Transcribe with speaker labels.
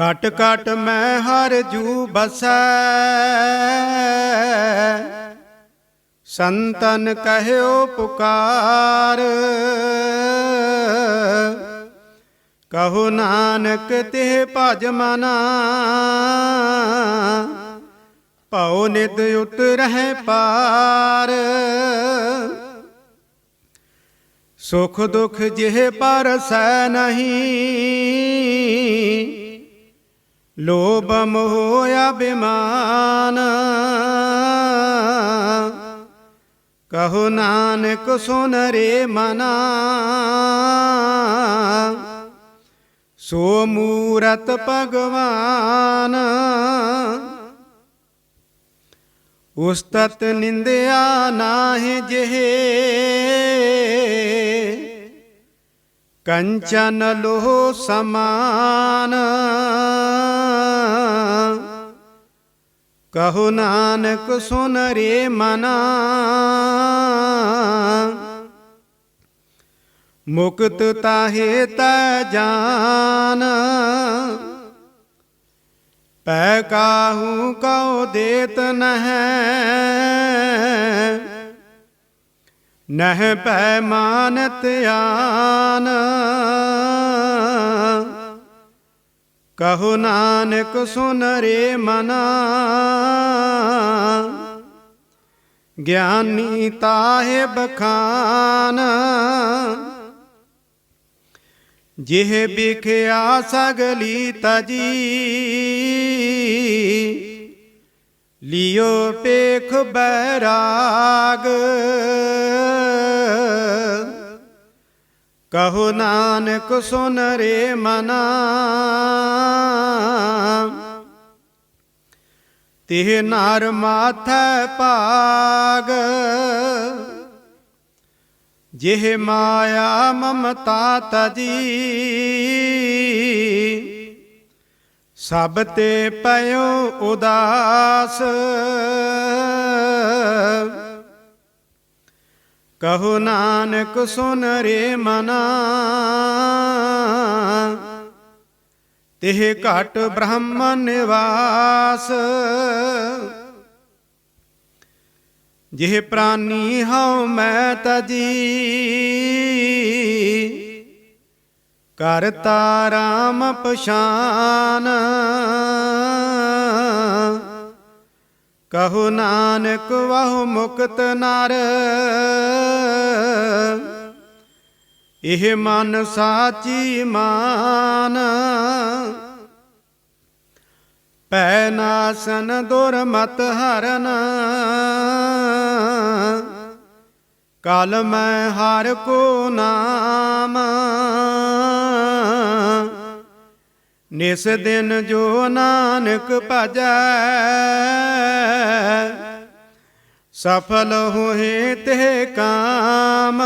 Speaker 1: ਕਟ ਕਟ ਮੈਂ ਹਰ ਜੂ ਬਸੈ। ਸੰਤਨ ਕਹਿਓ ਪੁਕਾਰ। ਕਹੋ ਨਾਨਕ ਤੇ ਭਜ ਮਨਾ। ਭਉ ਨਿਤ ਉਤਰਹਿ ਪਾਰ। ਸੁਖ ਦੁਖ ਜਿਹ ਪਰਸੈ ਨਹੀਂ। ਲੋਭ ਮੋਹ ਅਭਿਮਾਨ ਕਹੋ ਨਾਨਕ ਸੁਨ ਰੇ ਮਨਾ। ਸੋ ਮੂਰਤ ਭਗਵਾਨ। ਉਸਤਤ ਨਿੰਦਿਆ ਨਾਹਿ ਜਿਹੇ। ਕੰਚਨ ਲੋਹ ਸਮਾਨ। ਕਹੋ ਨਾਨਕ ਸੁਨ ਰੇ ਮਨਾ। ਮੁਕਤ ਤਾਹੇ ਤਾ ਜਾਨ। ਪੈ ਕਾਹੂ ਕਉ ਦੇਤ ਨਹਿ। ਨਹਿ ਪੈ ਮਾਨਤ ਆਨ। ਕਹੋ ਨਾਨਕ ਸੁਨ ਰੇ ਮਨਾ। ਗਿਆਨੀ ਤਾਹੇ ਬਖਾਨ। ਜਿਹ ਬਿਖਿਆ ਸਗਲੀ ਤਜੀ। ਲਿਓ ਪੇਖ ਬੈਰਾਗ ਕਹੋ ਨਾਨਕ ਸੁਨ ਰੇ ਮਨਾ। ਤਿਹ ਨਰ ਮਾਥੈ ਭਾਗ, ਜਿਹ ਮਾਇਆ ਮਮਤਾ ਤਜੀ। ਸਭ ਤੇ ਪਇਓ ਉਦਾਸ ਕਹੋ ਨਾਨਕ, ਸੁਨ ਰੇ ਮਨਾ। ਤਿਹ ਘਟ ਬ੍ਰਹਮ ਨਿਵਾਸ। ਜਿਹ ਪ੍ਰਾਨੀ ਹਉ ਮੈਂ ਤਜੀ ਕਰਤਾ ਰਾਮ ਪਛਾਨ। ਕਹੋ ਨਾਨਕ ਵਹੁ ਮੁਕਤ ਨਰ। ਇਹ ਮਨ ਸਾਚੀ ਮਾਨ। ਪੈ ਨਾਸਨ ਦੁਰਮਤ ਹਰਨ। ਕਲ ਮੈਂ ਹਰ ਕੋ ਨਾਮ। ਨਿਸ ਦਿਨ ਜੋ ਨਾਨਕ ਭਜੈ ਸਫਲ ਹੋਏ ਤੇ ਕਾਮ।